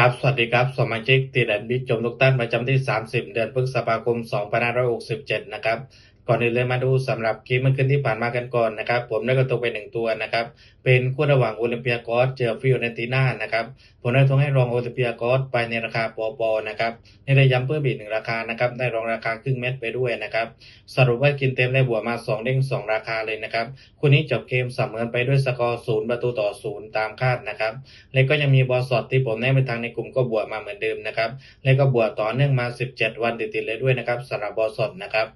ครับ สวัสดีครับ สมาชิกตีแดนบิ๊กจมทุกท่านประจำที่ 30 เดือนพฤษภาคม 2567 นะครับ ก่อนอื่นเลยมาดูสำหรับเกมเมื่อคืนที่ผ่านมากันก่อนนะครับ ผมได้กระตกไปหนึ่งตัวนะครับ เป็นคู่ระหว่างโอลิมเปียกอสเจอฟิโอเรนติน่านะครับผมได้ทงให้รองโอลิมเปียกอสไปในราคาปอปอนะครับนี่ได้ย้ำเพิ่มอีกหนึ่งราคานะครับ ได้รองราคาครึ่งเม็ดไปด้วยนะครับ สรุปว่ากินเต็มได้บวกมา 2 เด้ง 2 ราคาเลยนะครับ คู่นี้จบเกมเสมอไปด้วยสกอร์ศูนย์ประตูต่อศูนย์ตามคาดนะครับ แล้วก็ยังมีบอลสอดที่ผมแนะไปทางในกลุ่มก็บวกมาเหมือนเดิมนะครับ แล้วก็บวกต่อเนื่องมา 17 วันติดๆเลยด้วยนะครับสำหรับบอลสดนะครับ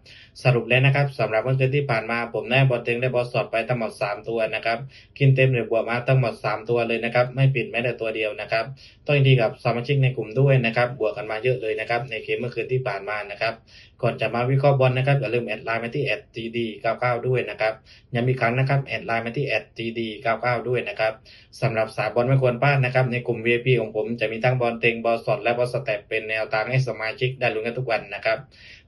สรุปแล้วนะครับสำหรับเมื่อคืนที่ผ่านมาผมได้บอลเต็งได้บอลสดไปทั้งหมด 3 ตัวนะครับกินเต็มหรือบวกมาทั้งหมด 3 ตัวเลยนะครับไม่ปิดแม้แต่ตัวเดียวนะครับต้องยินดีกับสมาชิกในกลุ่มด้วยนะครับบวกกันมาเยอะเลยนะครับในเกมเมื่อคืนที่ผ่านมานะครับ ก่อนจะมาวิเคราะห์บอลนะครับอย่าลืมแอดไลน์มาที่ @gd99 ด้วยนะครับย้ำอีครั้งนะครับแอดไลน์มาที่ @gd99 ด้วยนะครับสำหรับสายบอลไม่ควรพลาดนะครับในกลุ่ม VIP ของผมจะมีทั้งบอลเต็งบอลสดและบอลสเต็ปเป็นแนวทางให้สมาชิกได้ลุ้นกันทุกวันนะครับ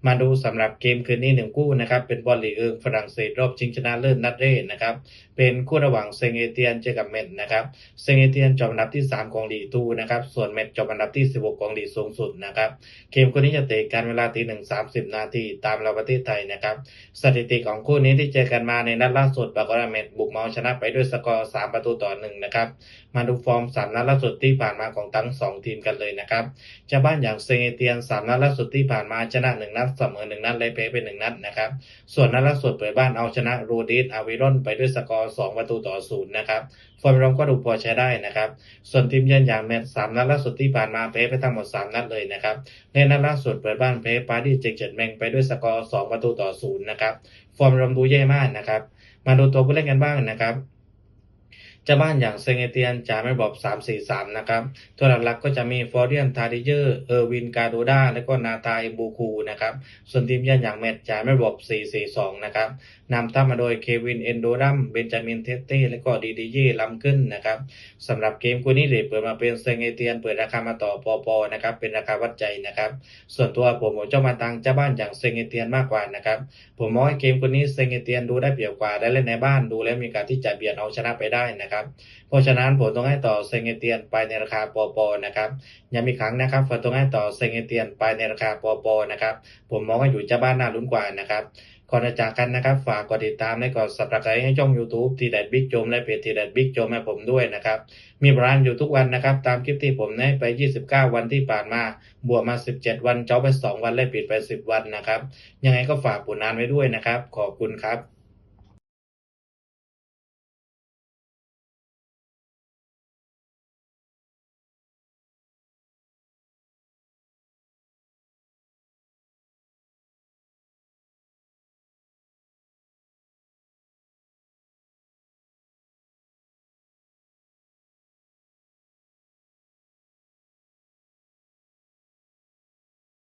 มาดูสำหรับเกมคืนนี้หนึ่งคู่นะครับเป็นบอลลีเอิงฝรั่งเศสรอบชิงชนะเลิศนัดแรกนะครับเป็นคู่ระหว่างเซงเอเตียนเจอกับเมดนะครับเซงเอเตียนจบอันดับที่ 3 ของลีกทูนะครับส่วนเมดจบอันดับที่ 16 ของลีสูงสุดนะครับเกมคู่นี้จะเตะกันเวลาตีหนึ่งสามสิบนาทีตามเราประเทศไทยนะครับ สถิติของคู่นี้ที่เจอกันมาในนัดล่าสุดปรากฏว่าเมดบุกมาเอาชนะไปด้วยสกอร์สามประตูต่อหนึ่งนะครับ มาดูฟอร์มสามนัดล่าสุดที่ผ่านมาของทั้งสองทีมกันเลยนะครับเจ้าบ้านอย่างเซเอเตียนสามนัดล่าสุดที่ผ่านมาชนะหนึ่งนัดเสมอหนึ่งนัดและแพ้ไปหนึ่งนัดนะครับ ส่วนนัดล่าสุดเปิดบ้านเอาชนะโรดิสอาวิรอนไปด้วยสกอร์ 2 ประตูต่อศูนย์นะครับฟอร์มรวมก็ดูพอใช้ได้นะครับ ส่วนทีมเยือนอย่างแมนสามนัดล่าสุดที่ผ่านมาแพ้ไปทั้งหมด 3 นัดเลยนะครับในนัดล่าสุดเปิดบ้านแพ้ปารีเจงเจ็ดแมงไปด้วยสกอร์สองประตูต่อศูนย์นะครับ ฟอร์มรวมดูแย่มากนะครับ มาดูตัวผู้เล่นกันบ้างนะครับ เจ้าบ้านอย่างเซงเอเตียนจ่ายไม่บอก3-4-3 นะครับ ตัวหลักๆก็จะมีฟอร์เรียนทาดิเยอร์เออร์วินกาโดดาและก็นาตาเอบูคูนะครับ ส่วนทีมเยือนอย่างเมดจ่ายไม่บอก4-4-2 นะครับนำทัพมาโดยเควินเอนโดรัมเบนจามินเทเต้และก็ดีดีเย่ล้ำขึ้นนะครับสำหรับเกมคู่นี้เลยเปิดมาเป็นเซงเอเตียนเปิดราคามาต่อปอปอนะครับเป็นราคาวัดใจนะครับ ส่วนตัวผมผมเจ้ามาตังเจ้าบ้านอย่างเซงเอเตียนมากกว่านะครับผมมองให้เกมคู่นี้เซงเอเตียนดูได้เปรียบกว่าได้เล่นในบ้านดูแล้วมีการที่จะเบียดเอาชนะไปได้นะครับเพราะฉะนั้นผมต้องให้ต่อเซงเตียนไปในราคาปอปอนะครับย้ำอีครั้งนะครับผมต้องให้ต่อเซงเตียนไปในราคาปอปอนะครับผมมองว่าอยู่จ้าบ้านน่าลุ้นกว่านะครับก่อนจากกันนะครับ ฝากกดติดตามและกด subscribe ให้ช่อง YouTube ทีเด็ดบิ๊กโจมและเพจทีเด็ดบิ๊กโจมให้ผมด้วยนะครับ มีบรานอยู่ทุกวันนะครับ ตามคลิปที่ผมได้ไป 29 วันที่ผ่านมา บวกมา 17 วันเจ้าไป 2 วันและปิดไป 10 วันนะครับ ยังไงก็ฝากผลงานไว้ด้วยนะครับ ขอบคุณครับ